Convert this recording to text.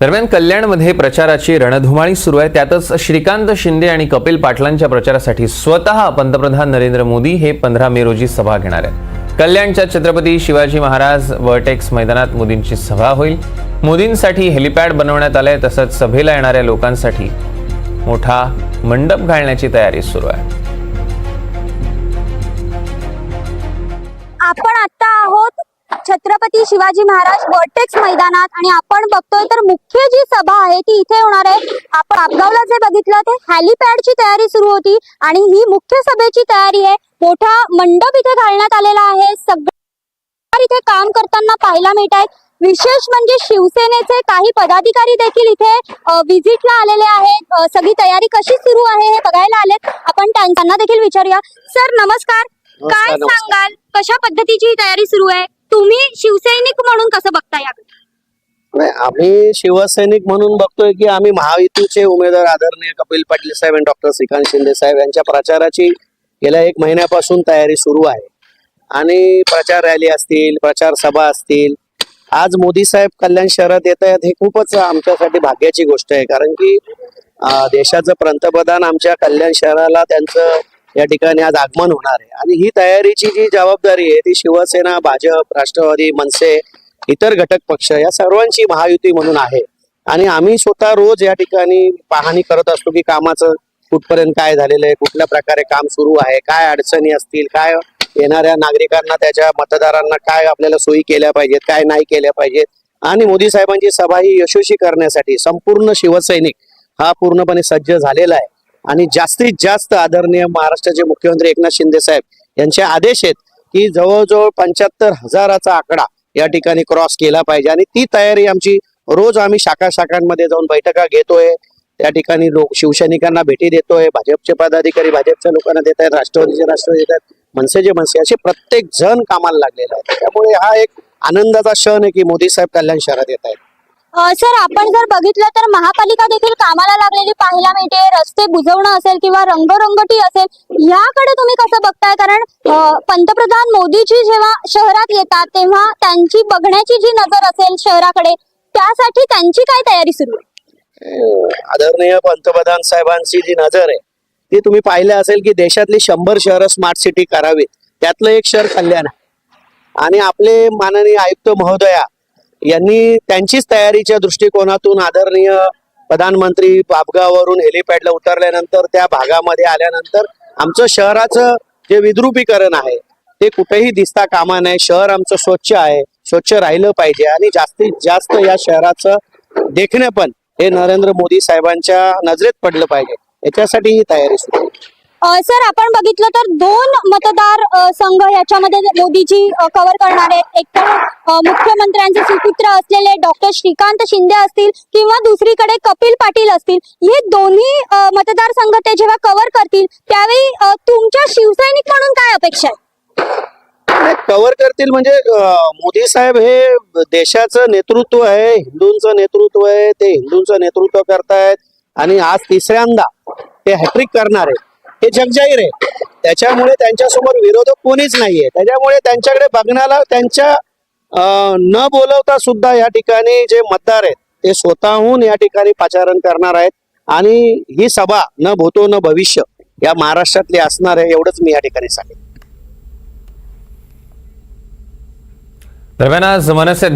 दरम्यान कल्याणमध्ये प्रचाराची रणधुमाळी सुरू आहे. त्यातच श्रीकांत शिंदे आणि कपिल पाटलांच्या प्रचारासाठी स्वतः पंतप्रधान नरेंद्र मोदी हे पंधरा मे रोजी सभा घेणार आहेत. कल्याणच्या छत्रपती शिवाजी महाराज वर्टेक्स मैदानात मोदींची सभा होईल. मोदींसाठी हेलिपॅड बनवण्यात आलंय तसंच सभेला येणाऱ्या लोकांसाठी मोठा मंडप घालण्याची तयारी सुरू आहे. आपण आता आहोत छत्रपती शिवाजी महाराज वर्टेक्स मैदानात आणि आपण बघतोय तर मुख्य जी सभा आहे ती इथे होणार आहे. आपण आपगावला जे बघितलं ते हॅलिपॅडची तयारी सुरू होती आणि ही मुख्य सभेची तयारी आहे. मोठा मंडप इथे घालण्यात आलेला आहे. सगळं इथे काम करताना पाहायला मिळत आहेत विशेष म्हणजे शिवसेनेचे काही पदाधिकारी देखील इथे विजिटला आलेले आहेत. सगळी तयारी कशी सुरू आहे हे बघायला आलेत. आपण त्यां- त्यांना देखील विचारूया. सर नमस्कार. काय. सांगाल? कशा पद्धतीची तयारी सुरू आहे? तुम्ही शिवसैनिक म्हणून कसं बघता याकडे? नाही आम्ही शिवसैनिक म्हणून बघतोय की आम्ही महायुतीचे उमेदवार आदरणीय कपिल पाटील साहेब आणि डॉक्टर श्रीकांत शिंदे साहेब यांच्या प्रचाराची गेल्या एक महिन्यापासून तयारी सुरू आहे. आणि प्रचार रॅली असतील प्रचार सभा असतील. आज मोदी साहेब कल्याण शहरात येत आहेत हे खूपच आमच्यासाठी भाग्याची गोष्ट आहे. कारण की देशाचं पंतप्रधान आमच्या कल्याण शहराला त्यांचं या ठिकाणी आज आगमन होणार आहे. आणि ही तयारीची जी जबाबदारी आहे ती शिवसेना भाजप राष्ट्रवादी मनसे इतर घटक पक्ष या सर्वांची महायुती म्हणून आहे. आणि आम्ही स्वतः रोज या ठिकाणी पाहणी करत असतो की कामाचं कुठपर्यंत काय झालेलं आहे कुठल्या प्रकारे काम सुरू आहे काय अडचणी असतील काय येणाऱ्या नागरिकांना त्याच्या मतदारांना काय आपल्याला सोयी केल्या पाहिजेत काय नाही केल्या पाहिजेत. आणि मोदी साहेबांची सभा ही यशस्वी करण्यासाठी संपूर्ण शिवसैनिक हा पूर्णपणे सज्ज झालेला आहे. आणि जास्तीत जास्त आदरणीय महाराष्ट्राचे मुख्यमंत्री एकनाथ शिंदे साहेब यांचे आदेश आहेत की जवळजवळ पंच्याहत्तर हजाराचा आकडा या ठिकाणी क्रॉस केला पाहिजे. आणि ती तयारी आमची रोज आम्ही शाखा शाखांमध्ये जाऊन बैठका घेतोय. त्या ठिकाणी लोक शिवसैनिकांना भेटी देतोय. भाजपचे पदाधिकारी भाजपच्या लोकांना देत आहेत. राष्ट्रवादीचे राष्ट्रवादी देत आहेत. मनसेचे मनसे असे प्रत्येक जण कामाला लागलेला आहे त्यामुळे हा एक आनंदाचा क्षण आहे की मोदी साहेब कल्याण शहरात येत आहेत. सर आपण जर बघितलं तर महापालिका देखील कामाला लागलेली पाहायला मिळते. रस्ते बुजवणं असेल किंवा रंगरंगटी असेल याकडे तुम्ही कसं बघताय? कारण पंतप्रधान मोदीजी जेव्हा शहरात येतात तेव्हा त्यांची बघण्याची जी नजर असेल शहराकडे त्यासाठी त्यांची काय तयारी सुरू आहे? आदरणीय पंतप्रधान साहेबांची जी नजर आहे ती तुम्ही पाहिलं असेल की देशातली शंभर शहर स्मार्ट सिटी करावी त्यातलं एक शहर कल्याण आहे. आणि आपले माननीय आयुक्त महोदया यांनी त्यांचीच तयारीच्या दृष्टिकोनातून आदरणीय प्रधानमंत्री बापगाववरून हेलिपॅडला उतरल्यानंतर त्या भागामध्ये आल्यानंतर आमचं शहराचं जे विद्रुपीकरण आहे ते कुठेही दिसता कामा नये. शहर आमचं स्वच्छ आहे स्वच्छ राहिलं पाहिजे आणि जास्तीत जास्त या शहराचं देखणं पण हे नरेंद्र मोदी साहेबांच्या नजरेत पडलं पाहिजे. याच्यासाठी ही तयारी सुरू सर आपण बघितलं तर दोन मतदार संघ याच्यामध्ये मोदीजी कव्हर करणार. आहेत एक तर मुख्यमंत्र्यांचे सुपुत्र असलेले डॉक्टर श्रीकांत शिंदे असतील किंवा दुसरीकडे कपिल पाटील असतील. हे दोन्ही मतदारसंघ ते जेव्हा कव्हर करतील त्यावेळी तुमच्या शिवसैनिक म्हणून काय अपेक्षा आहे? कव्हर करतील म्हणजे मोदी साहेब हे देशाचं नेतृत्व आहे हिंदूंचं नेतृत्व आहे ते हिंदूंचं नेतृत्व करतायत आणि आज तिसऱ्यांदा ते हॅट्रिक करणार आहे हे जगजाहीर आहे. त्याच्यामुळे त्यांच्यासमोर विरोधक कोणीच नाहीये. त्याच्यामुळे त्यांच्याकडे बघण्याला त्यांच्या न बोलवता सुद्धा या ठिकाणी जे मतदार आहेत ते स्वतःहून या ठिकाणी पाचारण करणार आहेत आणि ही सभा न भूतो न भविष्य या महाराष्ट्रातली असणार आहे एवढंच मी या ठिकाणी सांगेन. दरम्यान आज मनसे